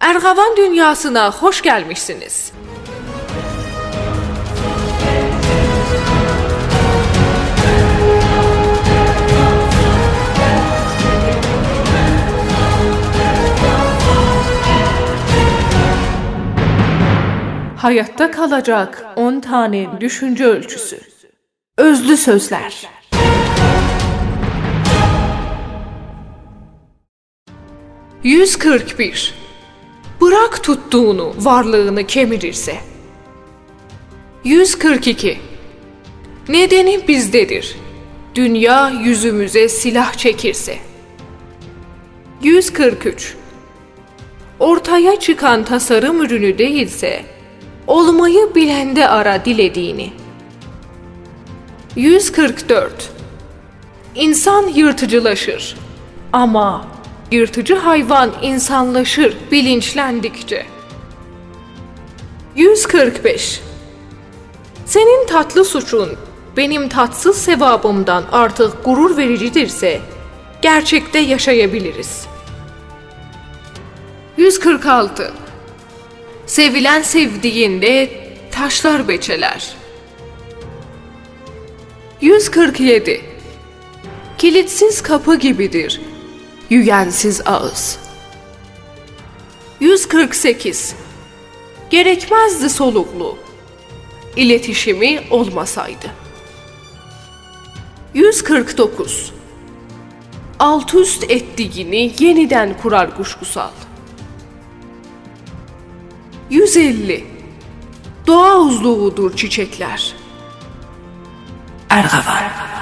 Ergavan dünyasına hoş gelmişsiniz. Hayatta kalacak 10 tane düşünce ölçüsü. Özlü sözler. Yüz kırk bir. Bırak tuttuğunu, varlığını kemirirse. 142. Nedeni bizdedir. Dünya yüzümüze silah çekirse. 143. Ortaya çıkan tasarım ürünü değilse, olmayı bilende ara dilediğini. 144. İnsan yırtıcılaşır ama yırtıcı hayvan insanlaşır bilinçlendikçe. 145. Senin tatlı suçun benim tatsız sevabımdan artık gurur vericidirse gerçekte yaşayabiliriz. 146. Sevilen sevdiğinde taşlar beçeler. 147. Kilitsiz kapı gibidir. Yüyensiz ağız. 148. Gerekmezdi soluklu. İletişimi olmasaydı. 149. Alt üst ettiğini yeniden kurar kuşkusal. 150. Doğa uzluğudur çiçekler. Ergavan.